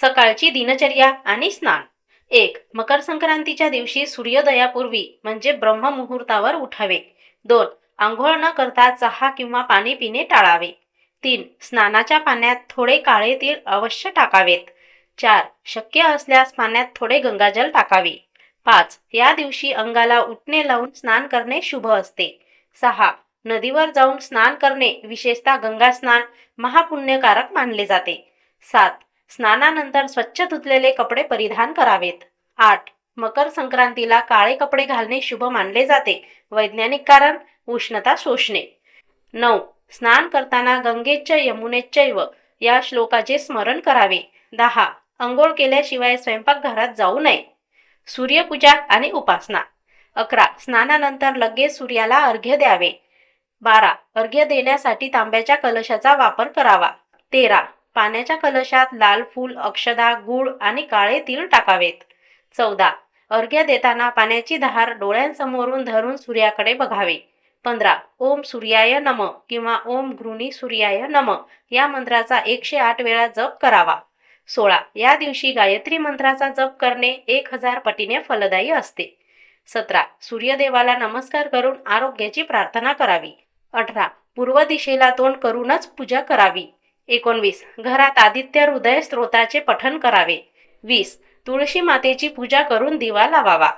सकाळची दिनचर्या आणि स्नान. एक मकर संक्रांतीच्या दिवशी सूर्योदयापूर्वी म्हणजे ब्रह्ममुहूर्तावर उठावे. दोन आंघोळ न करता चहा किंवा पाणी पिणे टाळावे. तीन स्नानाच्या पाण्यात थोडे काळे तीळ अवश्य टाकावेत. चार शक्य असल्यास पाण्यात थोडे गंगाजल टाकावे. पाच या दिवशी अंगाला उठणे लावून स्नान करणे शुभ असते. सहा नदीवर जाऊन स्नान करणे विशेषतः गंगा स्नान महापुण्यकारक मानले जाते. सात स्नानानंतर स्वच्छ धुतलेले कपडे परिधान करावेत. आठ मकर संक्रांतीला काळे कपडे घालणे शुभ मानले जाते. वैज्ञानिक कारण उष्णता शोषणे. नऊ स्नान करताना गंगेच्च यमुनेच्चैव या श्लोकाचे स्मरण करावे. दहा अंघोळ केल्याशिवाय स्वयंपाकघरात जाऊ नये. सूर्यपूजा आणि उपासना. अकरा स्नानानंतर लगेच सूर्याला अर्घ्य द्यावे. बारा अर्घ्य देण्यासाठी तांब्याच्या कलशाचा वापर करावा. तेरा पाण्याच्या कलशात लाल फूल अक्षदा गूळ आणि काळे तीळ टाकावेत. चौदा. अर्घ्य देताना पाण्याची धार डोळ्यांसमोरून धरून सूर्याकडे बघावे. पंधरा. ओम सूर्याय नम किंवा ओम घृणी सूर्याय नम या मंत्राचा एकशे आठ वेळा जप करावा. सोळा. या दिवशी गायत्री मंत्राचा जप करणे एक हजार पटीने फलदायी असते. सतरा. सूर्यदेवाला नमस्कार करून आरोग्याची प्रार्थना करावी. अठरा. पूर्व दिशेला तोंड करूनच पूजा करावी. एकोणवीस. घरात आदित्य हृदय स्त्रोताचे पठन करावे. वीस. तुळशी मातेची पूजा करून दिवा लावावा.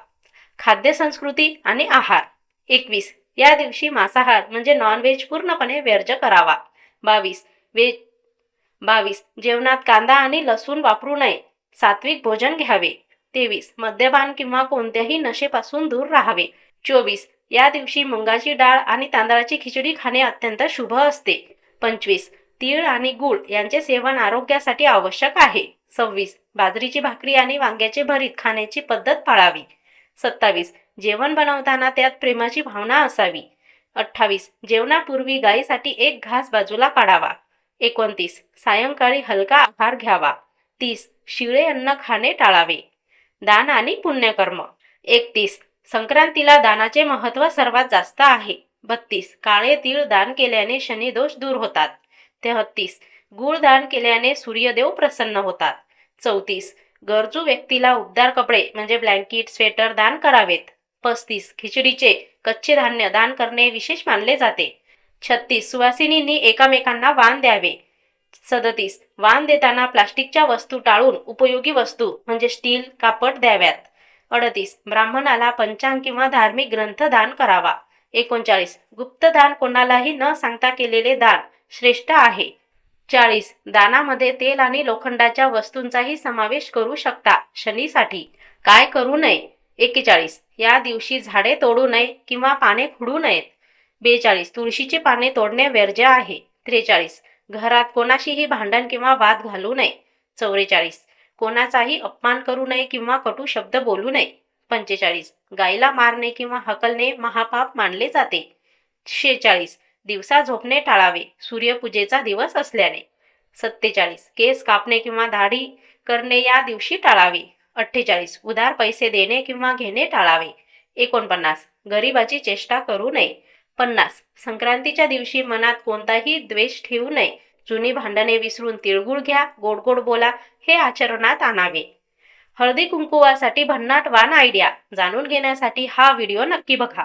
खाद्य संस्कृती आणि आहार. एकवीस. या दिवशी मांसाहार म्हणजे नॉनव्हेज पूर्णपणे वर्ज्य करावा. बावीस. व्हेज बावीस. जेवणात कांदा आणि लसूण वापरू नये. सात्विक भोजन घ्यावे. तेवीस. मद्यपान किंवा कोणत्याही नशेपासून दूर राहावे. चोवीस. या दिवशी मुंगाची डाळ आणि तांदळाची खिचडी खाणे अत्यंत शुभ असते. पंचवीस. तीळ आणि गूळ यांचे सेवन आरोग्यासाठी आवश्यक आहे. सव्वीस. बाजरीची भाकरी आणि वांग्याचे भरीत खाण्याची पद्धत पाळावी. सत्तावीस. जेवण बनवताना त्यात प्रेमाची भावना असावी. अठ्ठावीस. जेवणापूर्वी गायीसाठी एक घास बाजूला काढावा. एकोणतीस. सायंकाळी हलका आहार घ्यावा. तीस. शिळे अन्न खाणे टाळावे. दान आणि पुण्यकर्म. एकतीस. संक्रांतीला दानाचे महत्त्व सर्वात जास्त आहे. बत्तीस. काळे तीळ दान केल्याने शनिदोष दूर होतात. तेहत्तीस. गूळ दान केल्याने सूर्यदेव प्रसन्न होतात. चौतीस. गरजू व्यक्तीला उबदार कपडे म्हणजे ब्लँकेट स्वेटर दान करावेत. पस्तीस. खिचडीचे कच्चे धान्य दान करणे विशेष मानले जाते. छत्तीस. सुवासिनींनी एकामेकांना वाण द्यावे. सदतीस. वाण देताना प्लास्टिकच्या वस्तू टाळून उपयोगी वस्तू म्हणजे स्टील कापड द्याव्यात. अडतीस. ब्राह्मणाला पंचांग किंवा धार्मिक ग्रंथ दान करावा. एकोणचाळीस. गुप्तदान कोणालाही न सांगता केलेले दान श्रेष्ठ आहे. चाळीस. दानामध्ये तेल आणि लोखंडाच्या वस्तूंचाही समावेश करू शकता शनीसाठी. काय करू नये? एकेचाळीस. या दिवशी झाडे तोडू नये किंवा पाने खुडू नयेत. बेचाळीस. तुळशीची पाने तोडणे वर्ज्य आहे. त्रेचाळीस. घरात कोणाशीही भांडण किंवा वाद घालू नये. चौवेचाळीस. कोणाचाही अपमान करू नये किंवा कटू शब्द बोलू नये. पंचेचाळीस. गायीला मारणे किंवा हकलणे महापाप मानले जाते. शेचाळीस. दिवसा झोपणे टाळावे. सूर्यपूजेचा दिवस असल्याने. सत्तेचाळीस. केस कापणे किंवा दाढी करणे या दिवशी टाळावे. अठ्ठेचाळीस. उधार पैसे देणे किंवा घेणे टाळावे. एकोणपन्नास. गरिबाची चेष्टा करू नये. पन्नास. संक्रांतीच्या दिवशी मनात कोणताही द्वेष ठेवू नये. जुनी भांडणे विसरून तिळगुळ घ्या गोड गोड बोला हे आचरणात आणावे. हळदी कुंकुवासाठी भन्नाट वान आयडिया जाणून घेण्यासाठी हा व्हिडिओ नक्की बघा.